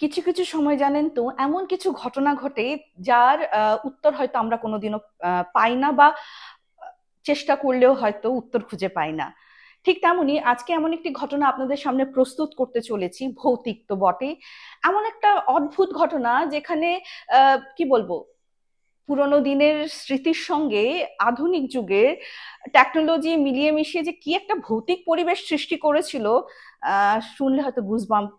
কিছু, কিছু সময় জানেন তো এমন কিছু ঘটনা ঘটে যার উত্তর হয়তো আমরা কোনোদিনও পাই না বা চেষ্টা করলেও হয়তো উত্তর খুঁজে পাই না। ঠিক তেমনই আজকে এমন একটি ঘটনা আপনাদের সামনে প্রস্তুত করতে চলেছি, ভৌতিক তো বটেই। এমন একটা অদ্ভুত ঘটনা যেখানে কি বলব? পুরোনো দিনের স্মৃতির সঙ্গে আধুনিক যুগের টেকনোলজি মিলিয়ে মিশিয়ে যে কি একটা ভৌতিক পরিবেশ সৃষ্টি করেছিল, শুনলে হয়তো গুজবাম্প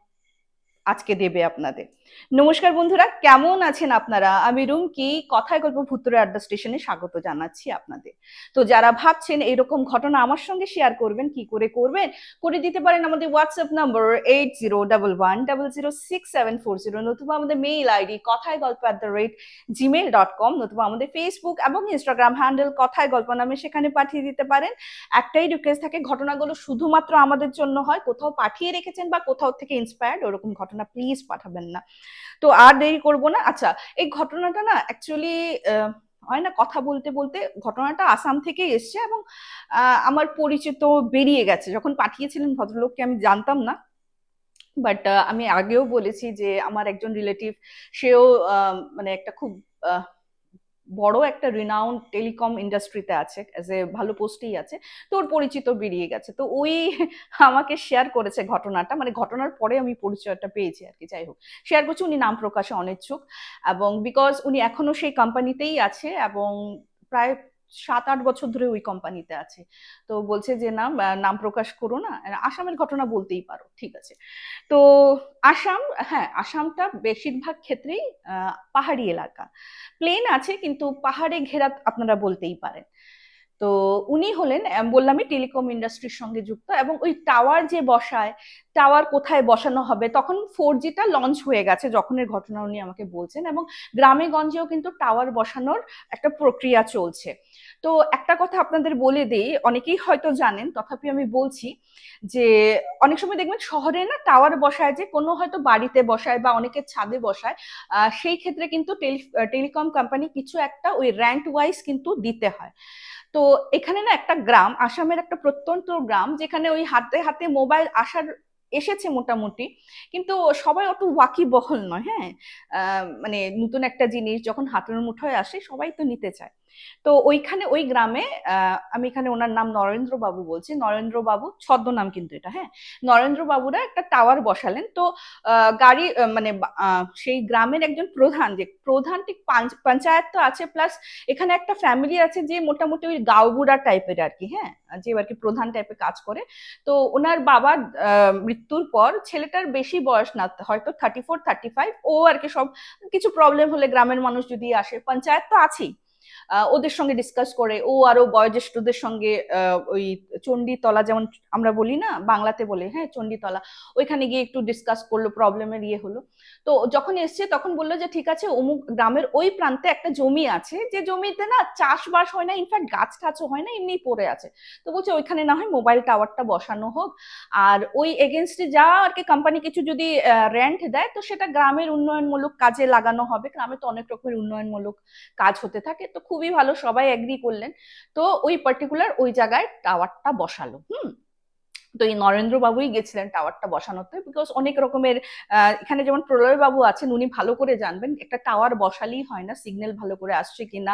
আজকে দেবে আপনাদের। নমস্কার বন্ধুরা, কেমন আছেন আপনারা? আমি রুমকি, কথায় গল্প ভুতুড়ে আড্ডা স্টেশনে স্বাগত জানাচ্ছি আপনাদের। তো যারা ভাবছেন এরকম ঘটনা আমার সঙ্গে শেয়ার করবেন, কি করে করবেন? করে দিতে পারেন আমাদের WhatsApp নম্বর 8011006740 নতুবা আমাদের মেইল আইডি কথায় গল্প @gmail.com নতুবা আমাদের ফেসবুক এবং ইনস্টাগ্রাম হ্যান্ডেল কথায় গল্প নামে সেখানে পাঠিয়ে দিতে পারেন। একটাই রিকোয়েস্ট থাকে ঘটনাগুলো শুধুমাত্র আমাদের জন্য হয়। কোথাও পাঠিয়ে রেখেছেন বা কোথাও থেকে ইন্সপায়ার্ড ওরকম ঘটনা প্লিজ পাঠাবেন না। তো আর দেরি করব না। আচ্ছা, এই ঘটনাটা না অ্যাকচুয়ালি হয় না কথা বলতে, বলতে ঘটনাটা আসাম থেকে এসছে এবং আমার পরিচিত বেরিয়ে গেছে। যখন পাঠিয়েছিলেন ভদ্রলোককে আমি জানতাম না। বাট আমি আগেও বলেছি যে আমার একজন রিলেটিভ সেও মানে একটা খুব বড় একটা রিনাউন্ড টেলিকম ইন্ডাস্ট্রিতে আছে, অ্যাজ এ ভালো পোস্টেই আছে। তো ওর পরিচিত বেরিয়ে গেছে। তো ওই আমাকে শেয়ার করেছে ঘটনাটা। মানে ঘটনার পরে আমি পরিচয়টা পেয়েছি আর কি যাই হোক। শেয়ার করছি উনি নাম প্রকাশে অনিচ্ছুক এবং বিকজ উনি এখনও সেই কোম্পানিতেই আছে এবং প্রায় ৭-৮ বছর ধরে ওই কোম্পানিতে আছে। তো বলছে যে, "না নাম প্রকাশ করো না। আসামের ঘটনা বলতেই পারো।" ঠিক আছে। তো আসাম, হ্যাঁ, আসামটা বেশিরভাগ ক্ষেত্রেই পাহাড়ি এলাকা। প্লেন আছে কিন্তু পাহাড়ে ঘেরা আপনারা বলতেই পারেন। তো উনি হলেন বললামই টেলিকম ইন্ডাস্ট্রির সঙ্গে যুক্ত এবং ওই টাওয়ার যে বসায়, টাওয়ার কোথায় বসানো হবে তখন ফোর জিটা লঞ্চ হয়ে গেছে যখনের ঘটনা উনি আমাকে বলছেন এবং গ্রামে গঞ্জেও কিন্তু টাওয়ার বসানোর একটা প্রক্রিয়া চলছে। তো একটা কথা আপনাদের বলে দিই অনেকেই হয়তো জানেন তথাপি আমি বলছি যে অনেক সময় দেখবেন শহরে না টাওয়ার বসায় যে কোনো হয়তো বাড়িতে বসায় বা অনেকের ছাদে বসায়। সেই ক্ষেত্রে কিন্তু টেলি টেলিকম কোম্পানি কিছু একটা ওই র‍্যান্ট ওয়াইজ কিন্তু দিতে হয়। তো এখানে না একটা গ্রাম, আসামের একটা প্রত্যন্ত গ্রাম যেখানে ওই হাতে, হাতে মোবাইল আসার এসেছে মোটামুটি। কিন্তু সবাই অত ওয়াকিবহল নয়, হ্যাঁ? মানে নতুন একটা জিনিস যখন হাতের মুঠোয় আসে সবাই তো নিতে চায়। তো ওইখানে ওই গ্রামে আমি এখানে ওনার নাম নরেন্দ্র বাবু বলছি। নরেন্দ্র বাবু ছদ্মনাম কিন্তু এটা, হ্যাঁ? নরেন্দ্র বাবুরা একটা টাওয়ার বসালেন। তো গাড়ি মানে সেই গ্রামের একজন প্রধান যে প্রধান ঠিক পঞ্চায়েত তো আছে প্লাস এখানে একটা ফ্যামিলি আছে যে মোটামুটি ওই গাঁওবুড়া টাইপের আর কি হ্যাঁ? যে আর কি প্রধান টাইপের কাজ করে। তো ওনার বাবার আ মৃত্যুর পর ছেলেটার বেশি বয়স না, হয়তো 34-35 ও আর কি সব কিছু প্রবলেম হলে গ্রামের মানুষ যদি আসে, পঞ্চায়েত তো আছেই। ওদের সঙ্গে ডিসকাস করে ও আরও বয়োজ্যেষ্ঠদের সঙ্গে ওই চণ্ডীতলা যেমন আমরা বলি না? বাংলাতে বলে, হ্যাঁ? চণ্ডীতলা। ওইখানে গিয়ে একটু ডিসকাস করল প্রবলেমের ইয়ে হলো। তো যখন এসছে তখন বলল যে, "ঠিক আছে অমুক গ্রামের ওই প্রান্তে একটা জমি আছে, যে জমিতে না চাষবাস হয় না, ইনফ্যাক্ট গাছ-টাছও হয় না, এমনিই পড়ে আছে।" তো বলছে, "ওইখানে না হয় মোবাইল টাওয়ারটা বসানো হোক। আর ওই এগেইনস্ট যা আর কি কোম্পানি কিছু যদি রেন্ট দেয় তো সেটা গ্রামের উন্নয়নমূলক কাজে লাগানো হবে। গ্রামে তো অনেক রকমের উন্নয়নমূলক কাজ হতে থাকে। তো খুবই ভালো সবাই এগ্রি করলেন। তো ওই পার্টিকুলার ওই জায়গায় টাওয়ারটা বসালো। হুম? তো এই নরেন্দ্র বাবুই গেছিলেন টাওয়ারটা বসানোতে বিকজ অনেক রকমের এখানে যেমন প্রলয় বাবু আছেন উনি ভালো করে জানবেন একটা টাওয়ার বসালেই হয় না সিগন্যাল ভালো করে আসছে কিনা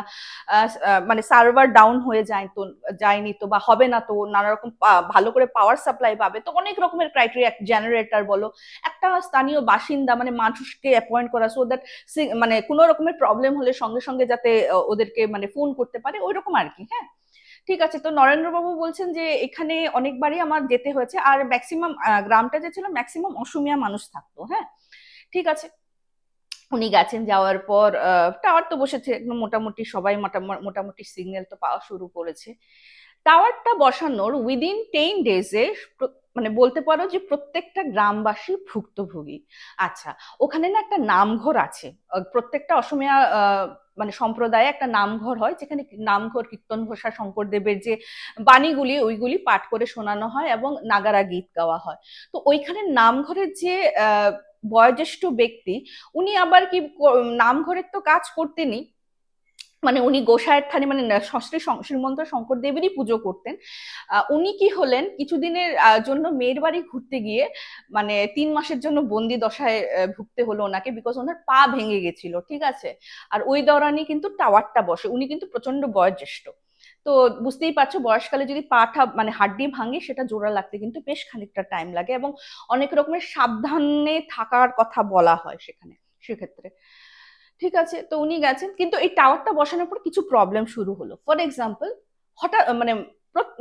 মানে সার্ভার ডাউন হয়ে যায় তো যায়নি তো বা হবে না তো নানা রকম ভালো করে পাওয়ার সাপ্লাই পাবে তো অনেক রকমের ক্রাইটেরিয়া জেনারেটর বলো একটা স্থানীয় বাসিন্দা মানে মানুষকে অ্যাপয়েন্ট করা সো দ্যাট মানে কোনো রকমের প্রবলেম হলে সঙ্গে সঙ্গে যাতে ওদেরকে মানে ফোন করতে পারে ওইরকম আরকি, হ্যাঁ? ঠিক আছে তো নরেন্দ্রবাবু বলছেন যে এখানে অনেকবারই আমার যেতে হয়েছে আর ম্যাক্সিমাম গ্রামটা যে ছিল ম্যাক্সিমাম অসমিয়া মানুষ থাকতো, হ্যাঁ? ঠিক আছে। উনি গেছেন যাওয়ার পর টাওয়ার তো বসেছে একদম মোটামুটি সবাই মোটা মোটামুটি সিগন্যাল তো পাওয়া শুরু করেছে। টাওয়ারটা বসানোর উইদিন টেন ডেজ মানে বলতে পারো যে প্রত্যেকটা গ্রামবাসী ভুক্তভোগী। আচ্ছা, ওখানে না একটা নামঘর আছে। প্রত্যেকটা অসমিয়া মানে সম্প্রদায়ে একটা নামঘর হয় যেখানে নামঘর কীর্তন ঘোষা শঙ্করদেবের যে বাণীগুলি ওইগুলি পাঠ করে শোনানো হয় এবং নাগারা গীত গাওয়া হয়। তো ওইখানে নামঘরের যে বয়োজ্যেষ্ঠ ব্যক্তি উনি আবার কি নামঘরের তো কাজ করতেনই মানে উনি গোসাইয়ের থানে মানে ষষ্ঠী শ্রীমন্ত শঙ্কর দেবেরই পুজো করতেন। উনি কি হলেন, কিছুদিনের জন্য মেয়ের বাড়ি ঘুরতে গিয়ে মানে তিন মাসের জন্য বন্দি দশায় ভুগতে হলো ওনাকে বিকজ ওনার পা ভেঙে গেছিল, ঠিক আছে? আর ওই দৌরানি কিন্তু টাওয়ারটা বসে, উনি কিন্তু প্রচণ্ড বয়োজ্যেষ্ঠ। তো বুঝতেই পারছ, বয়সকালে যদি পাটা মানে হাড্ডি ভাঙে, সেটা জোড়া লাগতে কিন্তু বেশ খানিকটা টাইম লাগে এবং অনেক রকমের সাবধানে থাকার কথা বলা হয় সেখানে, সেক্ষেত্রে। ঠিক আছে? তো উনি গেছেন। কিন্তু এই টাওয়ারটা বসানোর পর কিছু প্রবলেম শুরু হলো। ফর এক্সাম্পল হঠাৎ মানে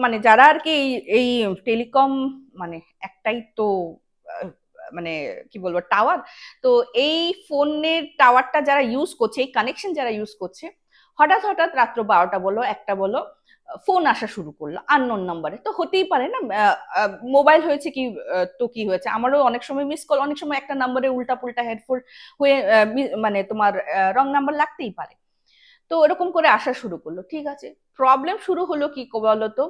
মানে যারা আর কি এই টেলিকম মানে একটাই তো মানে কি বলব টাওয়ার তো এই ফোনের টাওয়ারটা যারা ইউজ করছে, এই কানেকশন যারা ইউজ করছে, হঠাৎ হঠাৎ রাত্র বারোটা বলো একটা বলো ফোন আসা শুরু করল আননোন নাম্বারে তো হতেই পারে না মোবাইল হয়েছে কি তো কি হয়েছে? আমারও অনেক সময় মিস কল অনেক সময় একটা নাম্বারে উল্টা পুল্টা হেডফোন হয়ে মানে তোমার রং নাম্বার লাগতেই পারে। তো এরকম করে আসা শুরু করল, ঠিক আছে? প্রবলেম শুরু হলো কি বলতো?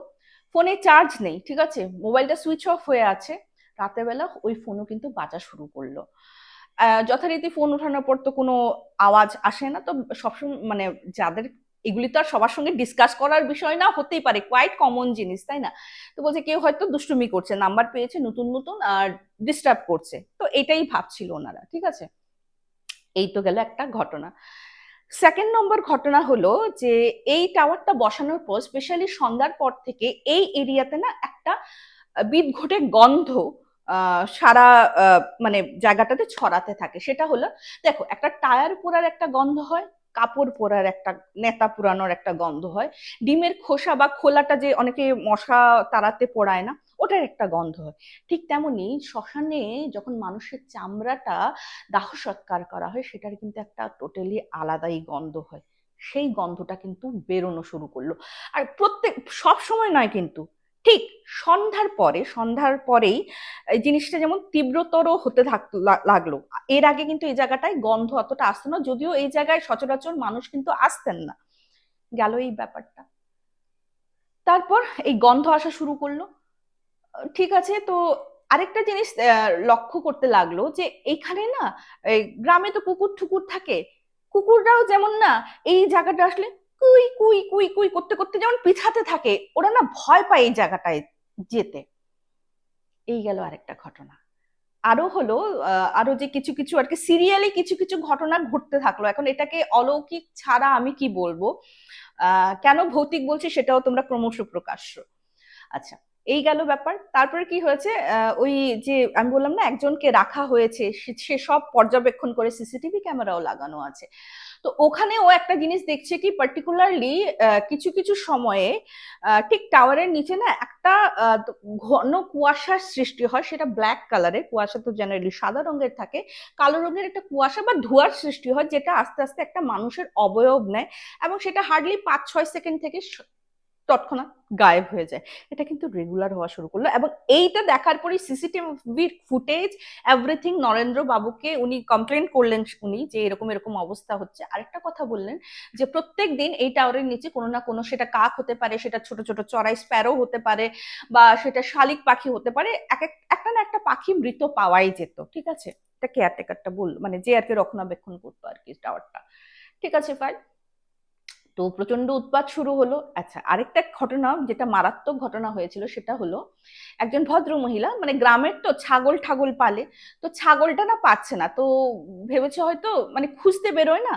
ফোনে চার্জ নেই, ঠিক আছে? মোবাইলটা সুইচ অফ হয়ে আছে। রাতের বেলা ওই ফোনও কিন্তু বাজা শুরু করল। যথারীতি ফোন ওঠানোর পর তো কোনো আওয়াজ আসে না। তো সবসময় মানে যাদের এগুলি তো আর সবার সঙ্গে ডিসকাস করার বিষয় না, হতেই পারে কোয়াইট কমন জিনিস, তাই না? তো বলছে কেউ হয়তো দুষ্টুমি করছে নাম্বার পেয়েছে নতুন নতুন আর ডিস্টার্ব করছে। তো এটাই ভাবছিল ওনারা, ঠিক আছে? এই তো গেল একটা ঘটনা। সেকেন্ড নম্বর ঘটনা হলো যে, এই টাওয়ারটা বসানোর পর স্পেশালি সন্ধ্যার পর থেকে এই এরিয়াতে না একটা বিদঘটে গন্ধ সারা মানে জায়গাটাতে ছড়াতে থাকে। সেটা হলো, দেখো, একটা টায়ার পোড়ার একটা গন্ধ হয় কাপড় পরার একটা, নেতা পুরানোর একটা গন্ধ হয়। ডিমের খোসা বা খোলাটা যে অনেকে মশা তাড়াতে পোড়ায় না, ওটার একটা গন্ধ হয়। ঠিক তেমনি শ্মশানে যখন মানুষের চামড়াটা দাহ সৎকার করা হয়, সেটার কিন্তু একটা টোটালি আলাদাই গন্ধ হয়। সেই গন্ধটা কিন্তু বেরোনো শুরু করল। আর প্রত্যেক সব সময় নয় কিন্তু ঠিক সন্ধ্যার পরে, সন্ধ্যার পরেই এই জিনিসটা যেমন তীব্রতর হতে থাকতো লাগল। এর আগে কিন্তু এই জায়গাটায় গন্ধ অতটা আসতো না, যদিও এই জায়গায় সচরাচর মানুষ কিন্তু আসতেন না। গেল এই ব্যাপারটা। তারপর এই গন্ধ আসা শুরু করল। ঠিক আছে, তো আরেকটা জিনিস লক্ষ্য করতে লাগল যে এইখানে না গ্রামে তো কুকুর ঠুকুর থাকে। কুকুররাও যেমন না, এই জায়গাটা আসলে কুই কুই কুই কুই করতে করতে যেমন পিছাতে থাকে, ওরা না ভয় পায় এই জায়গাটায় যেতে। এই গেল আরেকটা ঘটনা। আরও হলো আরও যে কিছু কিছু আর কি সিরিয়ালি কিছু কিছু ঘটনা ঘটতে থাকল। এখন এটাকে অলৌকিক ছাড়া আমি কি বলব? কেন ভৌতিক বলছি সেটাও তোমরা ক্রমশ প্রকাশ্য। আচ্ছা এই গেল ব্যাপার। তারপরে কি হয়েছে? ওই যে আমি বললাম না, একজনকে রাখা হয়েছে সে সব পর্যবেক্ষণ করে, সিসিটিভি ক্যামেরাও লাগানো আছে। তো ওখানে ও একটা জিনিস দেখছে কি পার্টিকুলারলি কিছু কিছু সময়ে ঠিক টাওয়ারের নিচে না একটা ঘন কুয়াশার সৃষ্টি হয়, সেটা ব্ল্যাক কালারের কুয়াশা তো জেনারেলি সাদা রঙের থাকে, কালো রঙের একটা কুয়াশা বা ধোয়ার সৃষ্টি হয়, যেটা আস্তে আস্তে একটা মানুষের অবয়ব নেয়, এবং সেটা হার্ডলি পাঁচ, ছয় সেকেন্ড থেকে তৎক্ষণাৎ গায়েব হয়ে যায়। এটা কিন্তু রেগুলার হওয়া শুরু করল এবং এইটা দেখার পরে সিসিটিভির ফুটেজ এভরিথিং নরেন্দ্র বাবুকে উনি কমপ্লেন করলেন উনি যে এরকম এরকম অবস্থা হচ্ছে। আরেকটা কথা বললেন যে প্রত্যেক দিন এই টাওয়ারের নিচে কোনো না কোনো সেটা কাক হতে পারে, সেটা ছোট ছোট চড়াই স্প্যারো হতে পারে বা সেটা শালিক পাখি হতে পারে। এক একটা না একটা পাখি মৃত পাওয়াই যেত, ঠিক আছে? এটা কেয়ারটেকারটা বল মানে যে আর কি রক্ষণাবেক্ষণ করতো আর কি টাওয়ারটা ঠিক আছে ফাইন তো প্রচণ্ড উৎপাত শুরু হলো। আচ্ছা আরেকটা ঘটনা, যেটা মারাত্মক ঘটনা হয়েছিল সেটা হলো, একজন ভদ্র মহিলা মানে গ্রামের তো ছাগল ঠাগল পালে, তো ছাগলটা না পাচ্ছে না, তো ভেবেছে হয়তো মানে খুঁজতে বেরোয় না,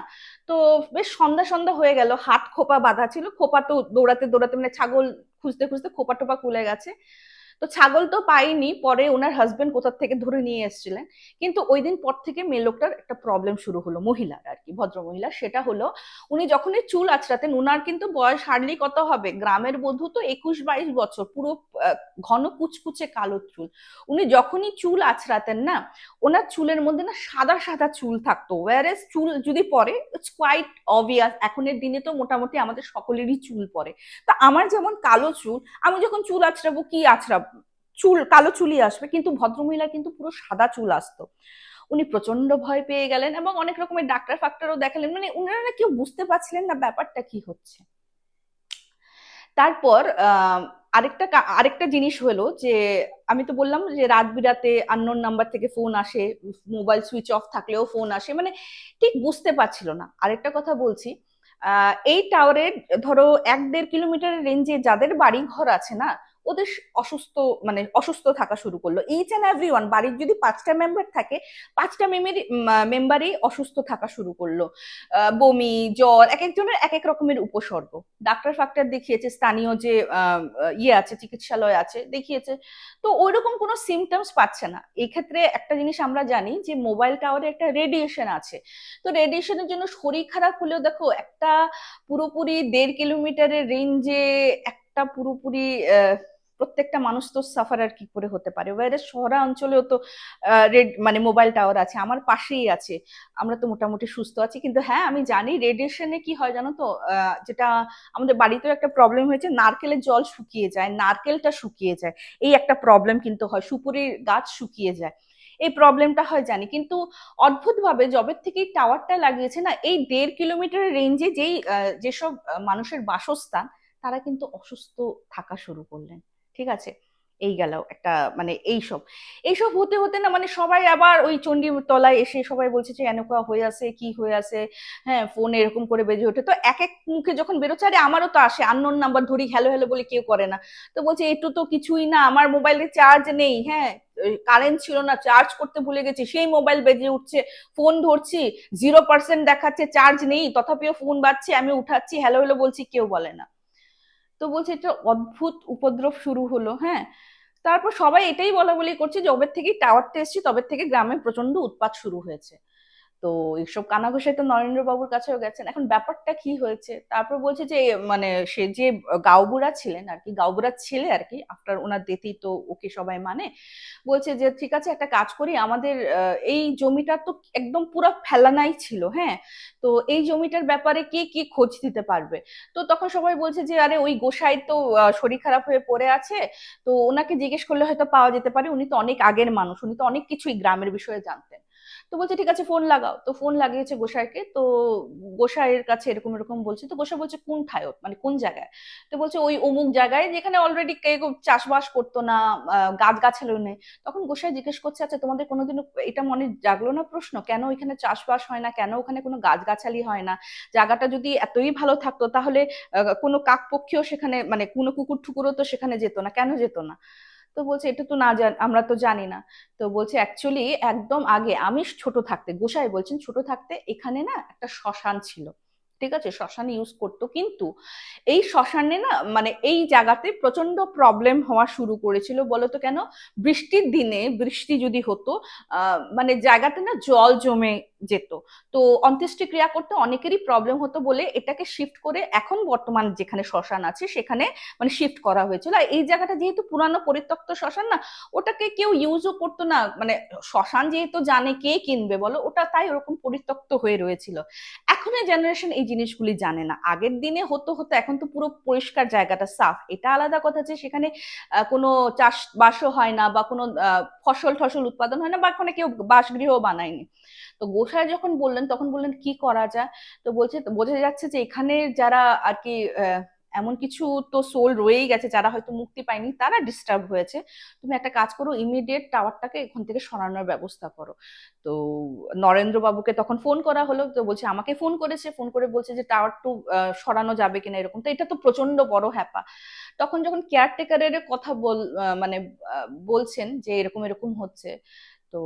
তো বেশ সন্ধ্যা সন্ধ্যা হয়ে গেল, হাত খোপা বাঁধা ছিল, খোপা তো দৌড়াতে দৌড়াতে মানে ছাগল খুঁজতে খুঁজতে খোপা টোপা খুলে গেছে তো ছাগল তো পাইনি, পরে ওনার হাজবেন্ড কোথা থেকে ধরে নিয়ে এসেছিলেন, কিন্তু ওই দিন পর থেকে মেয়ে লোকটার একটা প্রবলেম শুরু হলো, মহিলার আর কি, ভদ্র মহিলা সেটা হলো, উনি যখনই চুল আছড়াতেন উনার কিন্তু বয়স হার্ডলি কত হবে? গ্রামের বধূ তো একুশ বাইশ বছর, পুরো ঘন কুচকুচে কালো চুল। উনি যখনই চুল আছড়াতেন না, ওনার চুলের মধ্যে না সাদা সাদা চুল থাকতো। ওয়ারেস চুল যদি পরে ইটস কোয়াইট অবভিয়াস এখনের দিনে তো মোটামুটি আমাদের সকলেরই চুল পরে। তা আমার যেমন কালো চুল, আমি যখন চুল আছড়াবো কি আছড়াবো চুল, কালো চুলই আসবে, কিন্তু ভদ্রমহিলা কিন্তু পুরো সাদা চুল আসতো। উনি প্রচণ্ড ভয় পেয়ে গেলেন এবং অনেক রকমের ডাক্তার ফাক্তারও দেখালেন। মানে উনারা কেউ বুঝতে পারছিলেন না ব্যাপারটা কি হচ্ছে। তারপর আরেকটা আরেকটা জিনিস হলো যে, আমি তো বললাম যে রাত বিরাতে আননোন নাম্বার থেকে ফোন আসে মোবাইল সুইচ অফ থাকলেও ফোন আসে মানে ঠিক বুঝতে পারছিল না। আরেকটা কথা বলছি এই টাওয়ারের ধরো এক দেড় কিলোমিটারের রেঞ্জে যাদের বাড়ি ঘর আছে না ওদের অসুস্থ মানে অসুস্থ থাকা শুরু করল। ইচ অ্যান্ড এভরি ওয়ান বাড়ির যদি পাঁচটা মেম্বার থাকে, পাঁচটা মেম্বারই মেম্বারই অসুস্থ থাকা শুরু করল। বমি, জ্বর, এক একজনের এক এক রকমের উপসর্গ। ডাক্তার ফাক্তার দেখিয়েছে, স্থানীয় যে ইয়ে আছে, চিকিৎসালয় আছে, দেখিয়েছে। তো ওইরকম কোনো সিমটমস পাচ্ছে না। এই ক্ষেত্রে একটা জিনিস আমরা জানি যে মোবাইল টাওয়ারে একটা রেডিয়েশন আছে। তো রেডিয়েশনের জন্য শরীর খারাপ হলেও দেখো, একটা পুরোপুরি দেড় কিলোমিটারের রেঞ্জে একটা পুরোপুরি প্রত্যেকটা মানুষ তো সাফার আর কি করে হতে পারে। শহরা অঞ্চলেও তো রেড মানে মোবাইল টাওয়ার আছে, আমার পাশেই আছে। আমরা তো মোটামুটি সুস্থ আছি। কিন্তু হ্যাঁ আমি জানি রেডিয়েশনে কি হয় জানো তো? যেটা আমাদের বাড়িতেও একটা প্রবলেম হয়েছে, নারকেলের জল শুকিয়ে যায়, নারকেলটা শুকিয়ে যায়। এই একটা প্রবলেম কিন্তু হয়, সুপুরির গাছ শুকিয়ে যায়। এই প্রবলেমটা হয় জানি, কিন্তু অদ্ভুতভাবে জবের থেকে টাওয়ারটা লাগিয়েছে না, এই দেড় কিলোমিটারের রেঞ্জে যেই যেসব মানুষের বাসস্থান তারা কিন্তু অসুস্থ থাকা শুরু করলেন। ঠিক আছে? এই গেল একটা মানে এইসব। এইসব হতে হতে না মানে সবাই আবার ওই চণ্ডী তলায় এসে সবাই বলছে যে, এনেকা হয়ে আছে, কি হয়ে আছে? হ্যাঁ ফোন এরকম করে বেজে ওঠে। তো এক এক মুখে যখন বেরোচ্ছে, আরে আমারও তো আসে আননোন নাম্বার ধরি হ্যালো হ্যালো বলে কেউ করে না। তো বলছে একটু তো কিছুই না, আমার মোবাইলে চার্জ নেই। হ্যাঁ কারেন্ট ছিল না চার্জ করতে ভুলে গেছি, সেই মোবাইল বেজে উঠছে ফোন ধরছি জিরো পার্সেন্ট দেখাচ্ছে চার্জ নেই। তথাপিও ফোন বাজছে, আমি উঠাচ্ছি হ্যালো হ্যালো বলছি, কেউ বলে না। তো বলছে, এটা অদ্ভুত উপদ্রব শুরু হলো। হ্যাঁ? তারপর সবাই এটাই বলা বলি করছে যে ওবের থেকেই টাওয়ারটা এসেছি, তবে থেকে গ্রামে প্রচণ্ড উৎপাত শুরু হয়েছে। তো এইসব কানাঘুষায় তো নরেন্দ্র বাবুর কাছেও গেছেন। এখন ব্যাপারটা কি হয়েছে? তারপর বলছে যে মানে সে যে গাওবুড়া ছিলেন আর কি গাওবুড়ার ছেলে আর কি আফটার ওনার ডেথেই তো ওকে সবাই মানে বলছে যে, ঠিক আছে, একটা কাজ করি, আমাদের এই জমিটা তো একদম পুরো ফেলানাই ছিল হ্যাঁ? তো এই জমিটার ব্যাপারে কে কি খোঁজ দিতে পারবে? তো তখন সবাই বলছে যে, আরে, ওই গোসাই তো শরীর খারাপ হয়ে পড়ে আছে, তো ওনাকে জিজ্ঞেস করলে হয়তো পাওয়া যেতে পারে, উনি তো অনেক আগের মানুষ, উনি তো অনেক কিছুই গ্রামের বিষয়ে জানতেন। তো বলছে, ঠিক আছে ফোন লাগাও। তো ফোন লাগিয়েছে গোসাইকে। তো গোসাইয়ের কাছে এরকম এরকম বলছে। তো গোসাই বলছে, কোন ঠায়ত মানে কোন জায়গায়? তো বলছে, ওই অমুক জায়গায় যেখানে অলরেডি কেউ চাষবাস করতো না গাছ গাছালো নেই। তখন গোসাই জিজ্ঞেস করছে আচ্ছা তোমাদের কোনোদিনও এটা মনে জাগলো না প্রশ্ন? কেন ওইখানে চাষবাস হয় না? কেন ওখানে কোনো গাছগাছালি হয় না? জায়গাটা যদি এতই ভালো থাকতো, তাহলে কোনো কাকপক্ষীও সেখানে মানে কোনো কুকুর ঠুকুরও তো সেখানে যেত না। কেন যেত না? তো বলছে, এটা তো না জান, আমরা তো জানি না। তো বলছে অ্যাকচুয়ালি একদম আগে আমি ছোট থাকতে, গোসাই বলছেন, ছোট থাকতে এখানে না একটা শ্মশান ছিল। ঠিক আছে? শ্মশান ইউজ করতো। কিন্তু এই শ্মশানে না মানে এই জায়গাতে প্রচণ্ড প্রবলেম হওয়া শুরু করেছিল বলতো কেন? বৃষ্টির দিনে বৃষ্টি যদি হতো মানে জায়গাতে না জল জমে যেত। তো অন্ত্যেষ্টিক্রিয়া করতে অনেকেরই প্রবলেম হতো বলে এটাকে শিফট করে এখন বর্তমান যেখানে শ্মশান আছে, সেখানে মানে শিফট করা হয়েছিল। আর এই জায়গাটা যেহেতু পুরানো পরিত্যক্ত শ্মশান না, ওটাকে কেউ ইউজও করতো না। মানে শ্মশান যেহেতু জানে কে কিনবে বলো, ওটা তাই ওরকম পরিত্যক্ত হয়ে রয়েছিল। এখনের জেনারেশন এই জিনিসগুলি জানে না। আগের দিনে হতো হতো, এখন তো পুরো পরিষ্কার জায়গাটা সাফ। এটা আলাদা কথা যে সেখানে কোনো চাষবাসও হয় না বা কোনো ফসল ফসল উৎপাদন হয় না বা কোনো কেউ বাসগৃহ বানায়নি। তো গোসাই যখন বললেন, তখন বললেন, কি করা যায়? তো বলছে, বোঝা যাচ্ছে যে এখানে যারা আর কি এমন কিছু তো সোল রয়েই গেছে যারা হয়তো মুক্তি পায়নি, তারা ডিস্টার্ব হয়েছে। তুমি একটা কাজ করো ইমিডিয়েট টাওয়ারটাকে এখান থেকে সরানোর ব্যবস্থা করো। তো নরেন্দ্র বাবুকে তখন ফোন করা হলো, তো বলছে, আমাকে ফোন করেছে ফোন করে বলছে যে টাওয়ার টু সরানো যাবে কিনা এরকম। তো এটা তো প্রচণ্ড বড় হ্যাপা। তখন যখন কেয়ারটেকারের কথা বল মানে বলছেন যে এরকম এরকম হচ্ছে তো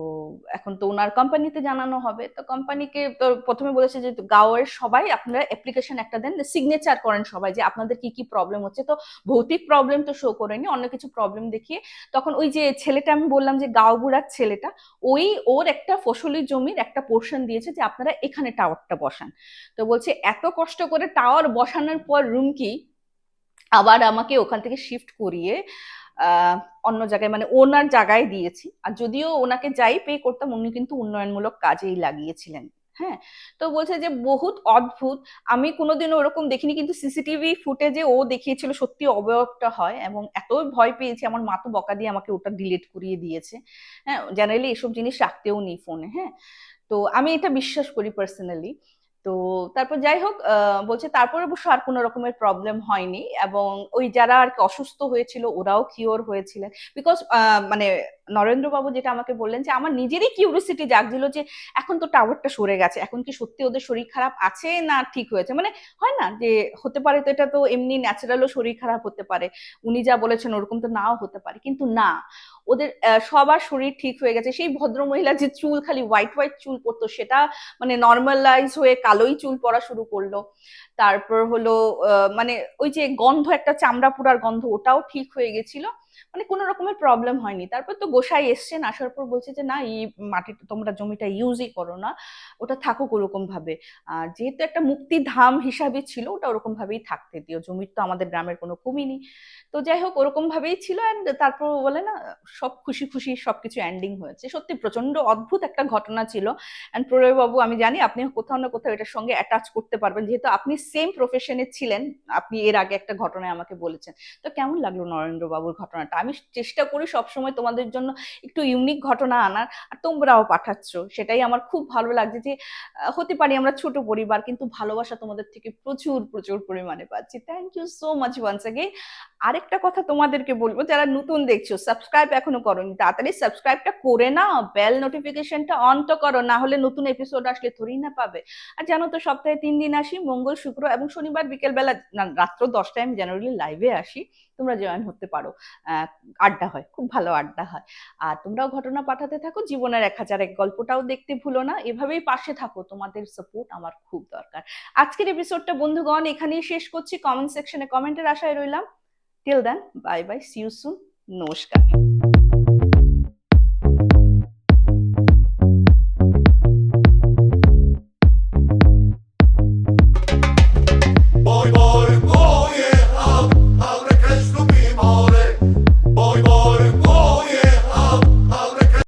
এখন তো ওনার কোম্পানিতে জানানো হবে। তো কোম্পানিকে তো প্রথমে বলেছে যে গাওয়ের সবাই আপনারা অ্যাপ্লিকেশন একটা দেন সিগনেচার করেন সবাই যে আপনাদের কি কি প্রবলেম হচ্ছে। তো ভৌতিক প্রবলেম তো শো করেনি অন্য কিছু প্রবলেম দেখিয়ে তখন ওই যে ছেলেটা আমি বললাম যে গাঁওবুড়ার ছেলেটা, ওই ওর একটা ফসলি জমির একটা পোর্শন দিয়েছে যে আপনারা এখানে টাওয়ারটা বসান। তো বলছে, এত কষ্ট করে টাওয়ার বসানোর পর রুম কি? আবার আমাকে ওখান থেকে শিফট করিয়ে অন্য জায়গায় মানে ওনার জায়গায় দিয়েছি। আর যদিও ওনাকে যাই পে করতাম, উনি কিন্তু উন্নয়নমূলক কাজেই লাগিয়েছিলেন। হ্যাঁ তো বলছে যে বহুত অদ্ভুত। আমি কোনোদিনও ওরকম দেখিনি, কিন্তু সিসিটিভি ফুটেজে ও দেখিয়েছিল সত্যি অবয়বটা হয় এবং এত ভয় পেয়েছি, আমার মা তো বকা দিয়ে আমাকে ওটা ডিলিট করিয়ে দিয়েছে। হ্যাঁ জেনারেলি এসব জিনিস রাখতেও নেই ফোনে হ্যাঁ। তো আমি এটা বিশ্বাস করি পার্সোনালি তো তারপর যাই হোক বলছে তারপর অবশ্য আর কোনো রকমের প্রবলেম হয়নি এবং ওই যারা আর কি অসুস্থ হয়েছিল ওরাও কিওর হয়েছিলেন। বিকজ মানে নরেন্দ্রবাবু যেটা আমাকে বললেন যে আমার নিজেরই কিউরিসিটি জাগছিল যে এখন তো টাওয়ারটা সরে গেছে, এখন কি সত্যি ওদের শরীর খারাপ আছে না ঠিক হয়েছে? মানে হয় না যে হতে পারে তো এটা তো এমনি ন্যাচারালও শরীর খারাপ হতে পারে, উনি যা বলেছেন ওরকম তো নাও হতে পারে, কিন্তু না। ওদের সবার শরীর ঠিক হয়ে গেছে। সেই ভদ্রমহিলা যে চুল, খালি হোয়াইট হোয়াইট চুল পড়তো সেটা মানে নর্মালাইজ হয়ে কালোই চুল পড়া শুরু করল। তারপর হলো মানে ওই যে গন্ধ, একটা চামড়া পোড়ার গন্ধ, ওটাও ঠিক হয়ে গেছিল। মানে কোনো রকমের প্রবলেম হয়নি। তারপর তো গোসাই এসছেন আসার পর বলছে যে, না, এই মাটিটা তোমরা জমিটা ইউজই করো না। ওটা থাকুক ওরকম ভাবে। আর যেহেতু একটা মুক্তি ধাম হিসাবে ছিল, ওটা ওরকম ভাবেই থাকতে দিও। জমির তো আমাদের গ্রামের কোনো কমি নেই। তো যাই হোক, ওরকম ভাবেই ছিল। অ্যান্ড তারপর বলে, না সব খুশি খুশি সবকিছু এন্ডিং হয়েছে। সত্যি প্রচণ্ড অদ্ভুত একটা ঘটনা ছিল। অ্যান্ড প্রণয় বাবু আমি জানি আপনি কোথাও না কোথাও এটার সঙ্গে অ্যাটাচ করতে পারবেন। যেহেতু আপনি সেম প্রফেশনে ছিলেন, আপনি এর আগে একটা ঘটনায় আমাকে বলেছেন। তো কেমন লাগল নরেন্দ্র বাবুর ঘটনাটা? আমি চেষ্টা করি সবসময় তোমাদের জন্য একটু ইউনিক ঘটনা আনার। আর তোমরাও পাঠাচ্ছ। সেটাই আমার খুব ভালো লাগছে যে হতে পারি আমরা ছোট পরিবার, কিন্তু ভালোবাসা তোমাদের থেকে প্রচুর প্রচুর পরিমাণে পাচ্ছি। Thank you so much once আগে আরেকটা কথা তোমাদেরকে বলব, যারা নতুন দেখছ সাবস্ক্রাইব এখনও করোনি। তাড়াতাড়ি সাবস্ক্রাইবটা করে নাও বেল নোটিফিকেশনটা অন তো করো, না হলে নতুন এপিসোড আসলে থোড়ি না পাবে। আর জানো তো, সপ্তাহে তিন দিন আসি, মঙ্গল, শুক্র এবং শনিবার বিকেলবেলা রাত্র দশটায় আমি জেনারেলি লাইভে আসি। তোমরা জয়েন হতে পারো। আড্ডা হয়, খুব ভালো আড্ডা হয়। আর তোমরাও ঘটনা পাঠাতে থাকো, জীবনের এক হাজার এক গল্পটাও দেখতে ভুলো না। এভাবেই পাশে থাকো, তোমাদের সাপোর্ট আমার খুব দরকার। আজকের এপিসোডটা বন্ধুগণ, এখানেই শেষ করছি। কমেন্ট সেকশনে কমেন্টের আশায় রইলাম। Till then bye bye see you soon নমস্কার।